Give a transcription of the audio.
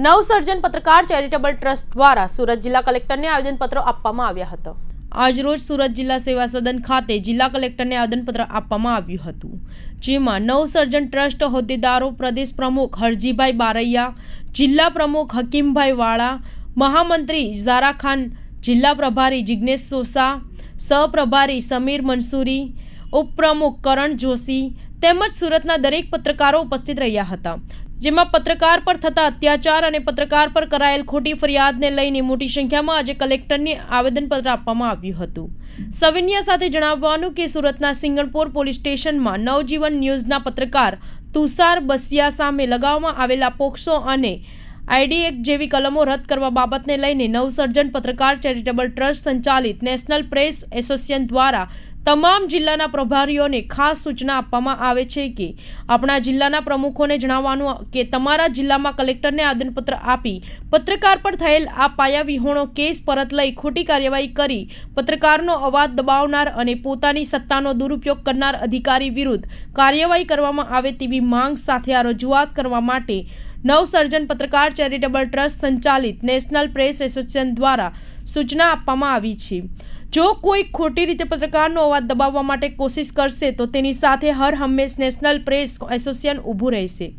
નવસર્જન પત્રકાર charitable trust દ્વારા સુરત જિલ્લા કલેક્ટરને આવેદનપત્રો આપવામાં આવ્યા હતા. આજરોજ સુરત જિલ્લા સેવા સદન ખાતે જિલ્લા કલેક્ટરને આવેદનપત્ર આપવામાં આવ્યું હતું. જેમાં નવસર્જન ટ્રસ્ટ હોદ્દેદારો પ્રદેશ પ્રમુખ હરજીભાઈ બારૈયા, જિલ્લા પ્રમુખ હકીમભાઈ વાળા, મહામંત્રી ઝારા ખાન, જિલ્લા પ્રભારી જિજ્ઞેશ સોસા, સહપ્રભારી સમીર મંસૂરી ઉપપ્રમુખ કરણ જોશી તેમજ સુરતના દરેક પત્રકારો ઉપસ્થિત રહ્યા હતા. જેમાં પત્રકાર પર થતા અત્યાચાર અને પત્રકાર પર કરાયેલ ખોટી ફરિયાદને લઈને મોટી સંખ્યામાં આજે કલેક્ટરને આવેદનપત્ર આપવામાં આવ્યું હતું. સવિન્યા સાથે જણાવવાનું કે સુરતના સિંગણપોર પોલીસ સ્ટેશનમાં નવજીવન ન્યૂઝના પત્રકાર તુષાર બસિયા સામે લગાવવામાં આવેલા પોક્સો અને આઈડી એક્ટ જેવી કલમો રદ કરવા બાબતને લઈને નવસર્જન પત્રકાર ચેરિટેબલ ટ્રસ્ટ સંચાલિત નેશનલ પ્રેસ એસોસિએશન દ્વારા તમામ જિલ્લાના પ્રભારીઓને ખાસ સૂચના આપવામાં આવે છે કે આપણા જિલ્લાના પ્રમુખોને જણાવવાનું કે તમારા જિલ્લામાં કલેક્ટરને આવેદનપત્ર આપી પત્રકાર પર થયેલ આ પાયા વિહોણો કેસ પરત લઈ ખોટી કાર્યવાહી કરી, પત્રકારનો અવાજ દબાવનાર અને પોતાની સત્તાનો દુરુપયોગ કરનાર અધિકારી વિરુદ્ધ કાર્યવાહી કરવામાં આવે તેવી માંગ સાથે આ રજૂઆત કરવા માટે નવસર્જન પત્રકાર ચેરિટેબલ ટ્રસ્ટ સંચાલિત નેશનલ પ્રેસ એસોસિએશન દ્વારા સૂચના આપવામાં આવી છે. જો કોઈ ખોટી રીતે પત્રકારનો અવાજ દબાવવા માટે કોશિશ કરશે, તો તેની સાથે હર હંમેશ નેશનલ પ્રેસ એસોસિએશન ઊભું રહેશે.